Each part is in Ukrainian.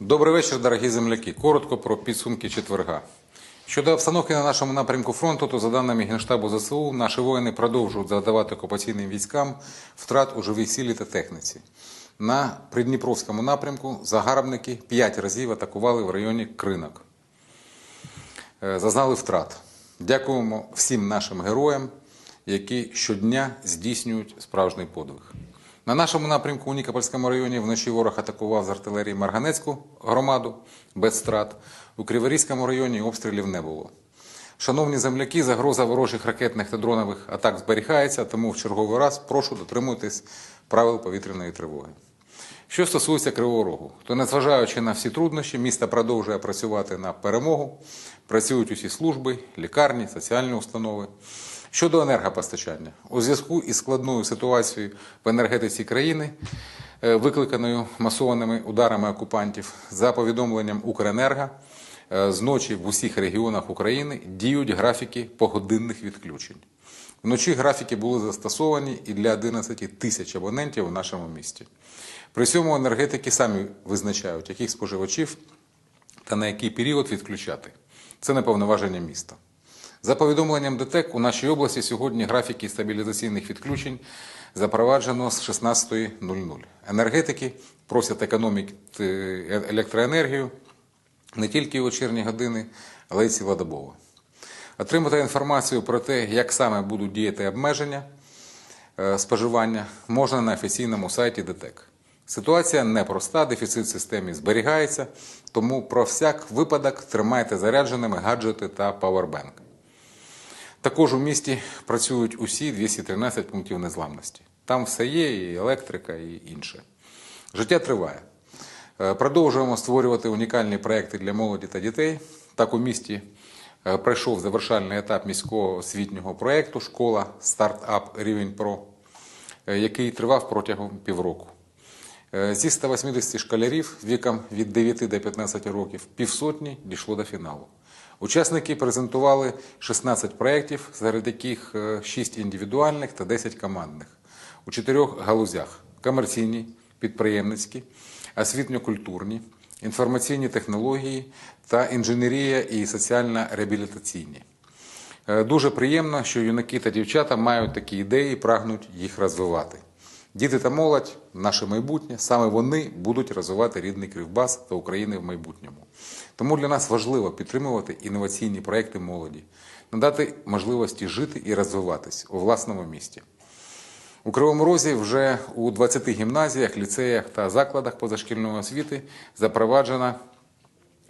Добрий вечір, дорогі земляки. Коротко про підсумки четверга. Щодо обстановки на нашому напрямку фронту, то за даними Генштабу ЗСУ, наші воїни продовжують завдавати окупаційним військам втрат у живій силі та техніці. На Придніпровському напрямку загарбники п'ять разів атакували в районі Кринок. Е, Зазнали втрат. Дякуємо всім нашим героям, які щодня здійснюють справжній подвиг. На нашому напрямку у Нікопольському районі вночі ворог атакував з артилерії Марганецьку громаду без страт. У Криворізькому районі обстрілів не було. Шановні земляки, загроза ворожих ракетних та дронових атак зберігається, тому в черговий раз прошу дотримуйтесь правил повітряної тривоги. Що стосується Кривого Рогу, то незважаючи на всі труднощі, місто продовжує працювати на перемогу, працюють усі служби, лікарні, соціальні установи. Щодо енергопостачання, у зв'язку із складною ситуацією в енергетиці країни, е, викликаною масованими ударами окупантів, за повідомленням Укренерго, е, зночі в усіх регіонах України діють графіки погодинних відключень. Вночі графіки були застосовані і для 11 тисяч абонентів у нашому місті. При цьому енергетики самі визначають, яких споживачів та на який період відключати. Це не повноваження міста. За повідомленням ДТЕК, у нашій області сьогодні графіки стабілізаційних відключень запроваджено з 16.00. Енергетики просять економити електроенергію не тільки у вечірні години, але й цілодобово. Отримати інформацію про те, як саме будуть діяти обмеження е, споживання, можна на офіційному сайті ДТЕК. Ситуація непроста, дефіцит в системі зберігається, тому про всяк випадок тримайте зарядженими гаджети та павербенк. Також у місті працюють усі 213 пунктів незламності. Там все є, і електрика, і інше. Життя триває. Е, Продовжуємо створювати унікальні проекти для молоді та дітей. Так у місті е, пройшов завершальний етап міського освітнього проєкту Школа Стартап Рівень Про, е, який тривав протягом півроку. Зі 180 школярів віком від 9 до 15 років півсотні дійшло до фіналу. Учасники презентували 16 проєктів, серед яких 6 індивідуальних та 10 командних у чотирьох галузях: комерційні, підприємницькі, освітньо-культурні, інформаційні технології та інженерія і соціально-реабілітаційні. Е, Дуже приємно, що юнаки та дівчата мають такі ідеї і прагнуть їх розвивати. Діти та молодь наше майбутнє, саме вони будуть розвивати рідний Кривбас та України в майбутньому. Тому для нас важливо підтримувати інноваційні проекти молоді, надати можливості жити і розвиватись у власному місті. У Кривому Розі вже у 20 гімназіях, ліцеях та закладах позашкільної освіти запроваджена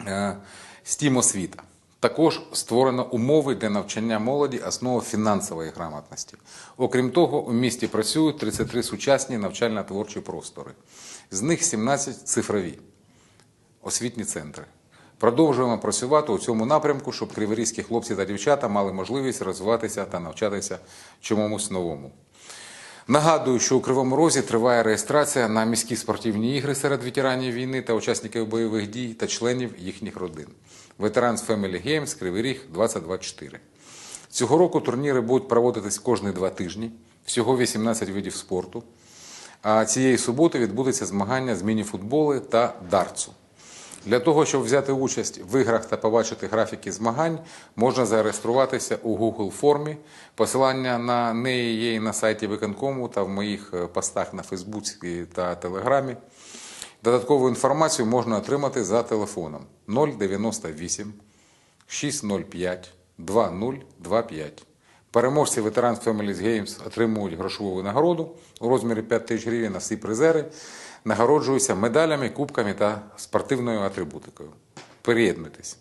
е, STEAM-освіта. Також створено умови для навчання молоді основ фінансової грамотності. Окрім того, у місті працюють 33 сучасні навчально-творчі простори. З них 17 цифрові освітні центри. Продовжуємо працювати у цьому напрямку, щоб криворізькі хлопці та дівчата мали можливість розвиватися та навчатися чомусь новому. Нагадую, що у Кривому Розі триває реєстрація на міські спортивні ігри серед ветеранів війни та учасників бойових дій та членів їхніх родин. Ветеранс Family Games Кривий Ріг 2024. Цього року турніри будуть проводитись кожні два тижні, всього 18 видів спорту. А цієї суботи відбудеться змагання з міні-футболи та дартсу. Для того, щоб взяти участь в іграх та побачити графіки змагань, можна зареєструватися у Google формі. Посилання на неї є і на сайті виконкому та в моїх е, постах на Фейсбуці та Телеграмі. Додаткову інформацію можна отримати за телефоном 098 605 2025. Переможці Veterans Families Games отримують грошову винагороду у розмірі 5 тисяч гривень, а всі призери нагороджуються медалями, кубками та спортивною атрибутикою. Приєднуйтесь.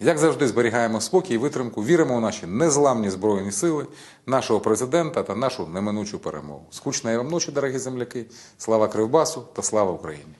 Як завжди, зберігаємо спокій і витримку, віримо у наші незламні збройні сили, нашого президента та нашу неминучу перемогу. Скучної вам ночі, дорогі земляки! Слава Кривбасу та слава Україні!